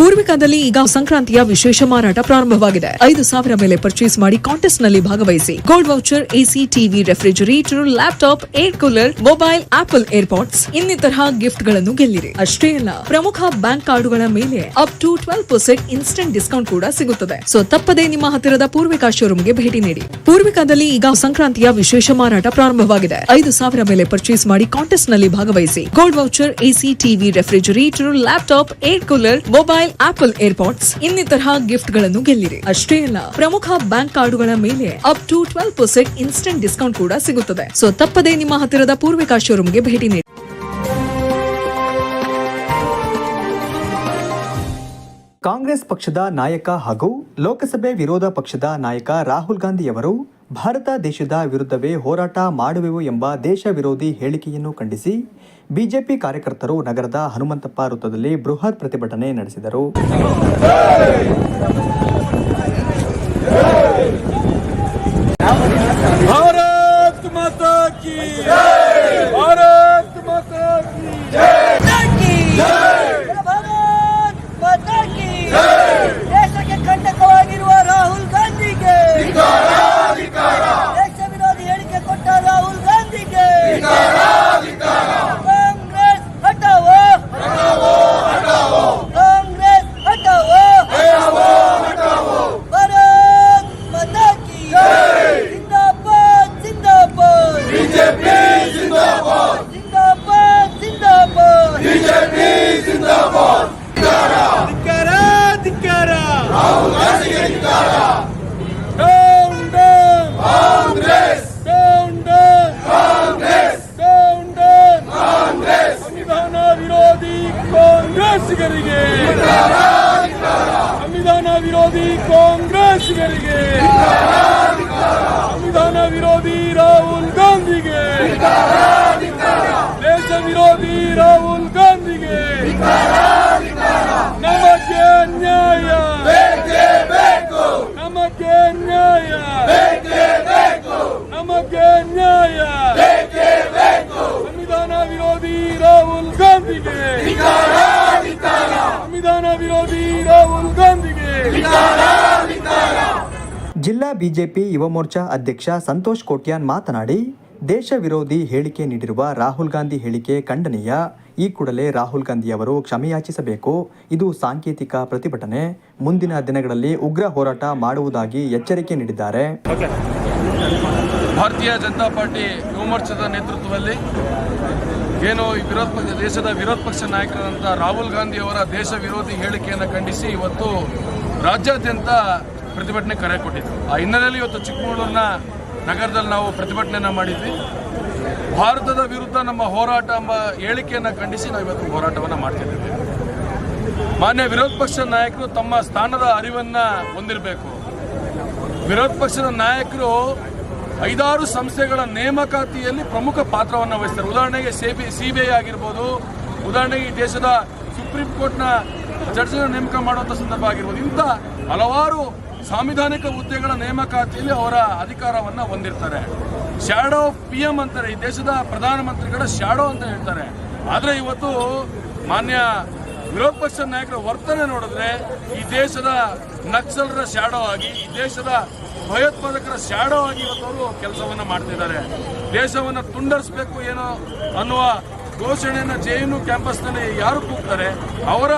ಪೂರ್ವಿಕಾದಲ್ಲಿ ಈಗ ಸಂಕ್ರಾಂತಿಯ ವಿಶೇಷ ಮಾರಾಟ ಪ್ರಾರಂಭವಾಗಿದೆ. ಐದು ಸಾವಿರ ಮೇಲೆ ಪರ್ಚೇಸ್ ಮಾಡಿ ಕಾಂಟೆಸ್ಟ್ನಲ್ಲಿ ಭಾಗವಹಿಸಿ. Gold voucher AC TV refrigerator laptop air cooler mobile Apple AirPods ಇನ್ನಿತರ ಗಿಫ್ಟ್ಗಳನ್ನು ಗೆಲ್ಲಿರಿ. ಅಷ್ಟೇ ಅಲ್ಲ, ಪ್ರಮುಖ ಬ್ಯಾಂಕ್ ಕಾರ್ಡುಗಳ ಮೇಲೆ up to twelve percent instant discount ಕೂಡ ಸಿಗುತ್ತದೆ. ಸೊ ತಪ್ಪದೆ ನಿಮ್ಮ ಹತ್ತಿರದ ಪೂರ್ವಿಕಾ ಶೋರೂಮ್ಗೆ ಭೇಟಿ ನೀಡಿ. ಪೂರ್ವಿಕಾದಲ್ಲಿ ಈಗ ಸಂಕ್ರಾಂತಿಯ ವಿಶೇಷ ಮಾರಾಟ ಪ್ರಾರಂಭವಾಗಿದೆ. ಐದು ಸಾವಿರ ಮೇಲೆ ಪರ್ಚೇಸ್ ಮಾಡಿ ಕಾಂಟೆಸ್ಟ್ನಲ್ಲಿ ಭಾಗವಹಿಸಿ. Gold voucher AC TV refrigerator laptop air cooler mobile Apple AirPods ಇನ್ನಿತರ ಗಿಫ್ಟ್ಗಳನ್ನು ಗೆಲ್ಲಿರಿ. ಅಷ್ಟೇ ಅಲ್ಲ, ಪ್ರಮುಖ ಬ್ಯಾಂಕ್ ಕಾರ್ಡುಗಳ ಮೇಲೆ up to twelve percent instant discount ಕೂಡ ಸಿಗುತ್ತದೆ. ಸೊ ತಪ್ಪದೆ ನಿಮ್ಮ ಹತ್ತಿರದ ಪೂರ್ವಿಕಾ ಶೋರೂಮ್ಗೆ ಭೇಟಿ ನೀಡಿ. ಕಾಂಗ್ರೆಸ್ ಪಕ್ಷದ ನಾಯಕ ಹಾಗೂ ಲೋಕಸಭೆ ವಿರೋಧ ಪಕ್ಷದ ನಾಯಕ ರಾಹುಲ್ ಗಾಂಧಿಯವರು ಭಾರತ ದೇಶದ ವಿರುದ್ಧವೇ ಹೋರಾಟ ಮಾಡುವೆವು ಎಂಬ ದೇಶ ವಿರೋಧಿ ಹೇಳಿಕೆಯನ್ನು ಖಂಡಿಸಿ ಬಿಜೆಪಿ ಕಾರ್ಯಕರ್ತರು ನಗರದ ಹನುಮಂತಪ್ಪ ವೃತ್ತದಲ್ಲಿ ಬೃಹತ್ ಪ್ರತಿಭಟನೆ ನಡೆಸಿದರು. ಜಿಲ್ಲಾ ಬಿಜೆಪಿ ಯುವ ಮೋರ್ಚಾ ಅಧ್ಯಕ್ಷ ಸಂತೋಷ್ ಕೋಟ್ಯಾನ್ ಮಾತನಾಡಿ, ದೇಶ ವಿರೋಧಿ ಹೇಳಿಕೆ ನೀಡಿರುವ ರಾಹುಲ್ ಗಾಂಧಿ ಹೇಳಿಕೆ ಖಂಡನೀಯ. ಈ ಕೂಡಲೇ ರಾಹುಲ್ ಗಾಂಧಿ ಅವರು ಕ್ಷಮೆಯಾಚಿಸಬೇಕು. ಇದು ಸಾಂಕೇತಿಕ ಪ್ರತಿಭಟನೆ. ಮುಂದಿನ ದಿನಗಳಲ್ಲಿ ಉಗ್ರ ಹೋರಾಟ ಮಾಡುವುದಾಗಿ ಎಚ್ಚರಿಕೆ ನೀಡಿದ್ದಾರೆ. ಭಾರತೀಯ ಜನತಾ ಪಾರ್ಟಿ ಯುವ ಮೋರ್ಚಾದ ನೇತೃತ್ವದಲ್ಲಿ ಏನು ವಿರೋಧ ದೇಶದ ವಿರೋಧ ಪಕ್ಷ ನಾಯಕರಾದಂಥ ರಾಹುಲ್ ಗಾಂಧಿ ಅವರ ದೇಶ ವಿರೋಧಿ ಹೇಳಿಕೆಯನ್ನು ಖಂಡಿಸಿ ಇವತ್ತು ರಾಜ್ಯಾದ್ಯಂತ ಪ್ರತಿಭಟನೆ ಕರೆ ಕೊಟ್ಟಿದ್ರು. ಆ ಹಿನ್ನೆಲೆಯಲ್ಲಿ ಇವತ್ತು ಚಿಕ್ಕಮಗಳೂರಿನ ನಗರದಲ್ಲಿ ನಾವು ಪ್ರತಿಭಟನೆಯನ್ನು ಮಾಡಿದ್ವಿ. ಭಾರತದ ವಿರುದ್ಧ ನಮ್ಮ ಹೋರಾಟ ಎಂಬ ಹೇಳಿಕೆಯನ್ನು ಖಂಡಿಸಿ ನಾವು ಇವತ್ತು ಹೋರಾಟವನ್ನು ಮಾಡ್ತಿದ್ದೇವೆ. ಮಾನ್ಯ ವಿರೋಧ ಪಕ್ಷದ ನಾಯಕರು ತಮ್ಮ ಸ್ಥಾನದ ಅರಿವನ್ನು ಹೊಂದಿರಬೇಕು. ವಿರೋಧ ಪಕ್ಷದ ನಾಯಕರು ಐದಾರು ಸಂಸ್ಥೆಗಳ ನೇಮಕಾತಿಯಲ್ಲಿ ಪ್ರಮುಖ ಪಾತ್ರವನ್ನು ವಹಿಸ್ತಾರೆ ಉದಾಹರಣೆಗೆ ಸಿಬಿ ಐ ಆಗಿರ್ಬೋದು, ಉದಾಹರಣೆಗೆ ದೇಶದ ಸುಪ್ರೀಂ ಕೋರ್ಟ್ನ ಜಡ್ಜ್ನ ನೇಮಕ ಮಾಡುವಂಥ ಸಂದರ್ಭ ಆಗಿರ್ಬೋದು. ಇಂಥ ಹಲವಾರು ಸಾಂವಿಧಾನಿಕ ಹುದ್ದೆಗಳ ನೇಮಕಾತಿಯಲ್ಲಿ ಅವರ ಅಧಿಕಾರವನ್ನು ಹೊಂದಿರ್ತಾರೆ. ಶ್ಯಾಡೋ ಪಿ ಎಂ ಅಂತಾರೆ ಈ ದೇಶದ ಪ್ರಧಾನಮಂತ್ರಿಗಳ ಶ್ಯಾಡೋ ಅಂತ ಹೇಳ್ತಾರೆ. ಆದರೆ ಇವತ್ತು ಮಾನ್ಯ ವಿರೋಧ ಪಕ್ಷದ ನಾಯಕರ ವರ್ತನೆ ನೋಡಿದ್ರೆ ಈ ದೇಶದ ನಕ್ಸಲರ ಶ್ಯಾಡೋ ಆಗಿ, ಈ ದೇಶದ ಭಯೋತ್ಪಾದಕರ ಶ್ಯಾಡೋ ಆಗಿ ಇವತ್ತು ಅವರು ಕೆಲಸವನ್ನ ಮಾಡ್ತಿದ್ದಾರೆ. ದೇಶವನ್ನು ತುಂಡರಿಸಬೇಕು ಏನೋ ಅನ್ನುವ ಘೋಷಣೆಯನ್ನ ಯು ಕ್ಯಾಂಪಸ್ನಲ್ಲಿ ಯಾರು ಕೂಗ್ತಾರೆ, ಅವರ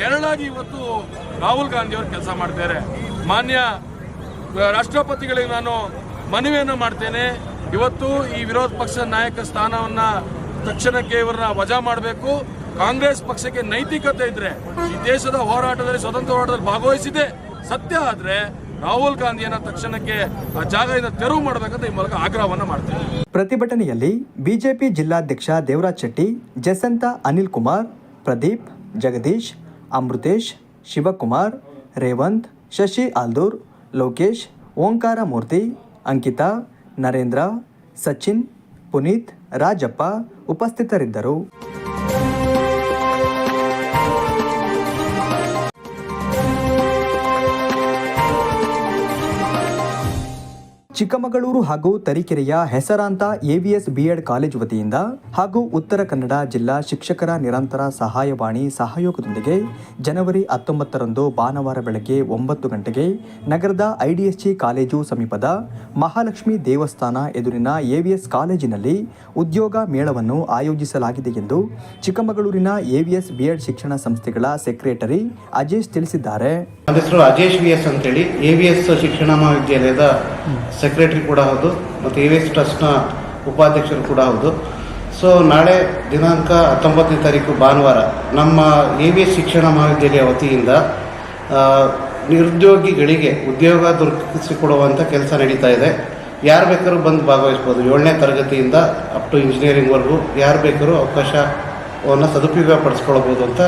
ನೆರಳಾಗಿ ಇವತ್ತು ರಾಹುಲ್ ಗಾಂಧಿ ಅವರು ಕೆಲಸ ಮಾಡ್ತಾರೆ ಮಾನ್ಯ ರಾಷ್ಟ್ರಪತಿಗಳಿಗೆ ನಾನು ಮನವಿಯನ್ನು ಮಾಡ್ತೇನೆ. ಇವತ್ತು ಈ ವಿರೋಧ ಪಕ್ಷದ ನಾಯಕ ಸ್ಥಾನವನ್ನ ತಕ್ಷಣಕ್ಕೆ ಇವರನ್ನ ವಜಾ ಮಾಡಬೇಕು. ಕಾಂಗ್ರೆಸ್ ಪಕ್ಷಕ್ಕೆ ನೈತಿಕತೆ ಇದ್ರೆ ಈ ದೇಶದ ಹೋರಾಟದಲ್ಲಿ, ಸ್ವತಂತ್ರ ಹೋರಾಟದಲ್ಲಿ ಭಾಗವಹಿಸಿದೆ. ಸತ್ಯ ಆದ್ರೆ ರಾಹುಲ್ ಗಾಂಧಿಯನ್ನ ತಕ್ಷಣಕ್ಕೆ ಆ ಜಾಗದಿಂದ ತೆರವು ಮಾಡಬೇಕಂತ ಈ ಮೂಲಕ ಆಗ್ರಹವನ್ನ ಮಾಡ್ತೇನೆ. ಪ್ರತಿಭಟನೆಯಲ್ಲಿ ಬಿಜೆಪಿ ಜಿಲ್ಲಾಧ್ಯಕ್ಷ ದೇವರಾಜ್ ಶೆಟ್ಟಿ ಜಸಂತ ಅನಿಲ್ ಕುಮಾರ್, ಪ್ರದೀಪ್, ಜಗದೀಶ್, ಅಮೃತೇಶ್, ಶಿವಕುಮಾರ್, ರೇವಂತ್ ಶಶಿ ಆಲ್ದೂರ್ ಲೋಕೇಶ್ ಓಂಕಾರ ಮೂರ್ತಿ ಅಂಕಿತಾ ನರೇಂದ್ರ ಸಚಿನ್ ಪುನೀತ್ ರಾಜಪ್ಪ ಉಪಸ್ಥಿತರಿದ್ದರು. ಚಿಕ್ಕಮಗಳೂರು ಹಾಗೂ ತರೀಕೆರೆಯ ಹೆಸರಾಂತ ಎವಿಎಸ್ ಬಿಎಡ್ ಕಾಲೇಜು ವತಿಯಿಂದ ಹಾಗೂ ಉತ್ತರ ಕನ್ನಡ ಜಿಲ್ಲಾ ಶಿಕ್ಷಕರ ನಿರಂತರ ಸಹಾಯವಾಣಿ ಸಹಯೋಗದೊಂದಿಗೆ ಜನವರಿ ಹತ್ತೊಂಬತ್ತರಂದು ಭಾನುವಾರ ಬೆಳಗ್ಗೆ ಒಂಬತ್ತು ಗಂಟೆಗೆ ನಗರದ ಐಡಿಎಸ್ಜಿ ಕಾಲೇಜು ಸಮೀಪದ ಮಹಾಲಕ್ಷ್ಮಿ ದೇವಸ್ಥಾನ ಎದುರಿನ ಎವಿಎಸ್ ಕಾಲೇಜಿನಲ್ಲಿ ಉದ್ಯೋಗ ಮೇಳವನ್ನು ಆಯೋಜಿಸಲಾಗಿದೆ ಎಂದು ಚಿಕ್ಕಮಗಳೂರಿನ ಎವಿಎಸ್ ಬಿಎಡ್ ಶಿಕ್ಷಣ ಸಂಸ್ಥೆಗಳ ಸೆಕ್ರೆಟರಿ ಅಜೇಶ್ ತಿಳಿಸಿದ್ದಾರೆ. ಅಜೇಶ್ ಅಂತೇಳಿ ಎವಿಎಸ್ ಶಿಕ್ಷಣ ಮಹಾವಿದ್ಯಾಲಯದ ಸೆಕ್ರೆಟರಿ ಕೂಡ ಹೌದು, ಮತ್ತು ಎ ವಿ ಎಸ್ ಟ್ರಸ್ಟ್ನ ಉಪಾಧ್ಯಕ್ಷರು ಕೂಡ ಹೌದು. ಸೊ ನಾಳೆ ದಿನಾಂಕ ಹತ್ತೊಂಬತ್ತನೇ ತಾರೀಕು ಭಾನುವಾರ, ನಮ್ಮ ಎ ವಿ ಎಸ್ ಶಿಕ್ಷಣ ಮಹಾವಿದ್ಯಾಲಯ ವತಿಯಿಂದ ನಿರುದ್ಯೋಗಿಗಳಿಗೆ ಉದ್ಯೋಗ ದೊರಕಿಸಿಕೊಡುವಂಥ ಕೆಲಸ ನಡೀತಾ ಇದೆ. ಯಾರು ಬೇಕಾದ್ರೂ ಬಂದು ಭಾಗವಹಿಸ್ಬೋದು. ಏಳನೇ ತರಗತಿಯಿಂದ ಅಪ್ ಟು ಇಂಜಿನಿಯರಿಂಗ್ವರೆಗೂ ಯಾರು ಬೇಕಾದ್ರೂ ಅವಕಾಶವನ್ನು ಸದುಪಯೋಗ ಪಡಿಸ್ಕೊಳ್ಬೋದು ಅಂತ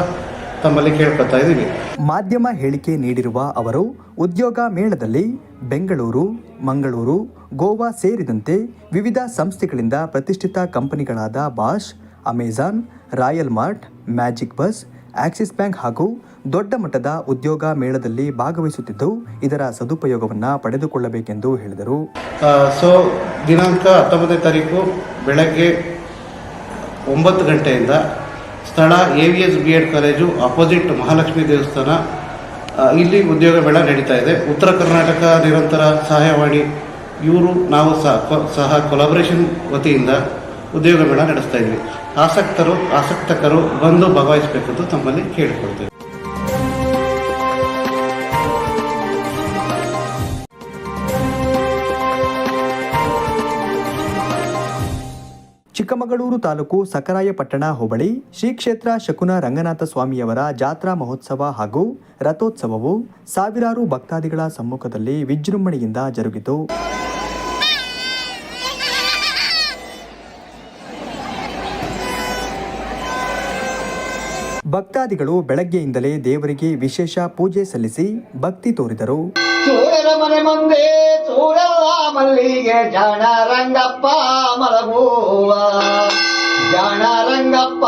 ತಮ್ಮಲ್ಲಿ ಕೇಳ್ಕೊತಾ ಇದ್ದೀವಿ. ಮಾಧ್ಯಮ ಹೇಳಿಕೆ ನೀಡಿರುವ ಅವರು ಉದ್ಯೋಗ ಮೇಳದಲ್ಲಿ ಬೆಂಗಳೂರು ಮಂಗಳೂರು ಗೋವಾ ಸೇರಿದಂತೆ ವಿವಿಧ ಸಂಸ್ಥೆಗಳಿಂದ ಪ್ರತಿಷ್ಠಿತ ಕಂಪನಿಗಳಾದ Bosch Amazon Royal Mart Magic Bus Axis Bank ಹಾಗೂ ದೊಡ್ಡ ಮಟ್ಟದ ಉದ್ಯೋಗ ಮೇಳದಲ್ಲಿ ಭಾಗವಹಿಸುತ್ತಿದ್ದು ಇದರ ಸದುಪಯೋಗವನ್ನು ಪಡೆದುಕೊಳ್ಳಬೇಕೆಂದು ಹೇಳಿದರು. ಸೊ ದಿನಾಂಕ ಹತ್ತೊಂಬತ್ತನೇ ತಾರೀಕು ಬೆಳಗ್ಗೆ ಒಂಬತ್ತು ಗಂಟೆಯಿಂದ ಸ್ಥಳ A V S B Ed college opposite Mahalakshmi ದೇವಸ್ಥಾನ. ಇಲ್ಲಿ ಉದ್ಯೋಗ ಮೇಳ ನಡೀತಾ ಇದೆ. ಉತ್ತರ ಕರ್ನಾಟಕ ನಿರಂತರ ಸಹಾಯವಾಣಿ. ಇವರು ನಾವು ಸಹ ಸಹ ಕೊಲಾಬರೇಷನ್ ವತಿಯಿಂದ ಉದ್ಯೋಗ ಮೇಳ ನಡೆಸ್ತಾ ಇದ್ವಿ. ಆಸಕ್ತರು, ಆಸಕ್ತಕರು ಬಂದು ಭಾಗವಹಿಸಬೇಕೆಂದು ತಮ್ಮಲ್ಲಿ ಕೇಳಿಕೊಳ್ತೇವೆ. ಚಿಕ್ಕಮಗಳೂರು ತಾಲೂಕು ಸಕರಾಯಪಟ್ಟಣ ಹೋಬಳಿ ಶ್ರೀ ಕ್ಷೇತ್ರ ಶಕುನ ರಂಗನಾಥ ಸ್ವಾಮಿಯವರ ಜಾತ್ರಾ ಮಹೋತ್ಸವ ಹಾಗೂ ರಥೋತ್ಸವವು ಸಾವಿರಾರು ಭಕ್ತಾದಿಗಳ ಸಮ್ಮುಖದಲ್ಲಿ ವಿಜೃಂಭಣೆಯಿಂದ ಜರುಗಿತು. ಭಕ್ತಾದಿಗಳು ಬೆಳಗ್ಗೆಯಿಂದಲೇ ದೇವರಿಗೆ ವಿಶೇಷ ಪೂಜೆ ಸಲ್ಲಿಸಿ ಭಕ್ತಿ ತೋರಿದರು. ಸೂರ್ಯನ ಮನೆ ಮುಂದೆ ಸೂರಲ್ಲ ಮಲ್ಲಿಗೆ ಜಾಣ ರಂಗಪ್ಪ ಮಲಗುವ. ಜಾಣ ರಂಗಪ್ಪ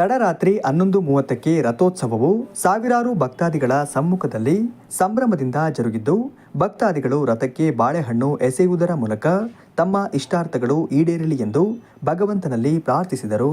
ತಡರಾತ್ರಿ ಹನ್ನೊಂದು ಮೂವತ್ತಕ್ಕೆ ರಥೋತ್ಸವವು ಸಾವಿರಾರು ಭಕ್ತಾದಿಗಳ ಸಮ್ಮುಖದಲ್ಲಿ ಸಂಭ್ರಮದಿಂದ ಜರುಗಿದ್ದು, ಭಕ್ತಾದಿಗಳು ರಥಕ್ಕೆ ಬಾಳೆಹಣ್ಣು ಎಸೆಯುವುದರ ಮೂಲಕ ತಮ್ಮ ಇಷ್ಟಾರ್ಥಗಳು ಈಡೇರಲಿ ಎಂದು ಭಗವಂತನಲ್ಲಿ ಪ್ರಾರ್ಥಿಸಿದರು.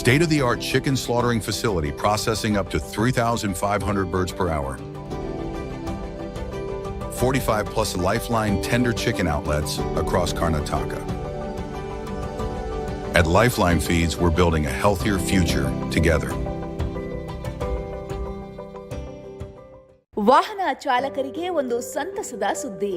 State of the art chicken slaughtering facility processing up to 3,500 birds per hour. 45 plus Lifeline tender chicken outlets across Karnataka. At Lifeline Feeds, we're building a healthier future together. ವಾಹನ ಚಾಲಕರಿಗೆ ಒಂದು ಸಂತಸದ ಸುದ್ದಿ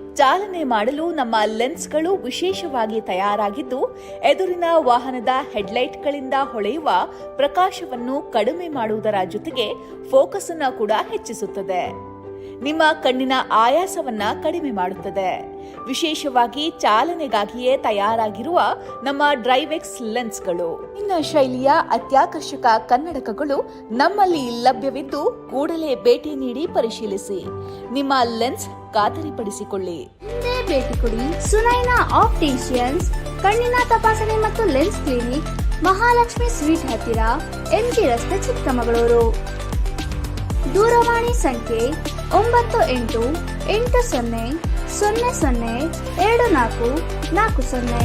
ಚಾಲನೆ ಮಾಡಲು ನಮ್ಮ ಲೆನ್ಸ್ಗಳು ವಿಶೇಷವಾಗಿ ತಯಾರಾಗಿದ್ದು, ಎದುರಿನ ವಾಹನದ ಹೆಡ್ಲೈಟ್ಗಳಿಂದ ಹೊಳೆಯುವ ಪ್ರಕಾಶವನ್ನು ಕಡಿಮೆ ಮಾಡುವುದರ ಜೊತೆಗೆ ಫೋಕಸ್ ಅನ್ನು ಕೂಡ ಹೆಚ್ಚಿಸುತ್ತದೆ. ನಿಮ್ಮ ಕಣ್ಣಿನ ಆಯಾಸವನ್ನ ಕಡಿಮೆ ಮಾಡುತ್ತದೆ. ವಿಶೇಷವಾಗಿ ಚಾಲನೆಗಾಗಿಯೇ ತಯಾರಾಗಿರುವ ನಮ್ಮ ಡ್ರೈವೆಕ್ಸ್ ಲೆನ್ಸ್ಗಳು. ಇನ್ನ ಶೈಲಿಯ ಅತ್ಯಾಕರ್ಷಕ ಕನ್ನಡಕಗಳು ನಮ್ಮಲ್ಲಿ ಲಭ್ಯವಿದ್ದು, ಕೂಡಲೇ ಭೇಟಿ ನೀಡಿ ಪರಿಶೀಲಿಸಿ. ನಿಮ್ಮ ಲೆನ್ಸ್ ಖಾತರಿಪಡಿಸಿಕೊಳ್ಳಿ. ಭೇಟಿ ಕೊಡಿ ಸುನೈನಾ ಆಪ್ಟಿಷಿಯನ್ಸ್, ಕಣ್ಣಿನ ತಪಾಸಣೆ ಮತ್ತು ಲೆನ್ಸ್ ಕ್ಲಿನಿಕ್, ಮಹಾಲಕ್ಷ್ಮಿ ಸ್ವೀಟ್ ಹತ್ತಿರ ಎಂ ಎಂಜಿ ರಸ್ತೆ, ಚಿಕ್ಕಮಗಳೂರು. ದೂರವಾಣಿ ಸಂಖ್ಯೆ ಒಂಬತ್ತು ಎಂಟು ಎಂಟು ಸೊನ್ನೆ ಸೊನ್ನೆ ಸೊನ್ನೆ ಎರಡು ನಾಲ್ಕು ನಾಲ್ಕು ಸೊನ್ನೆ.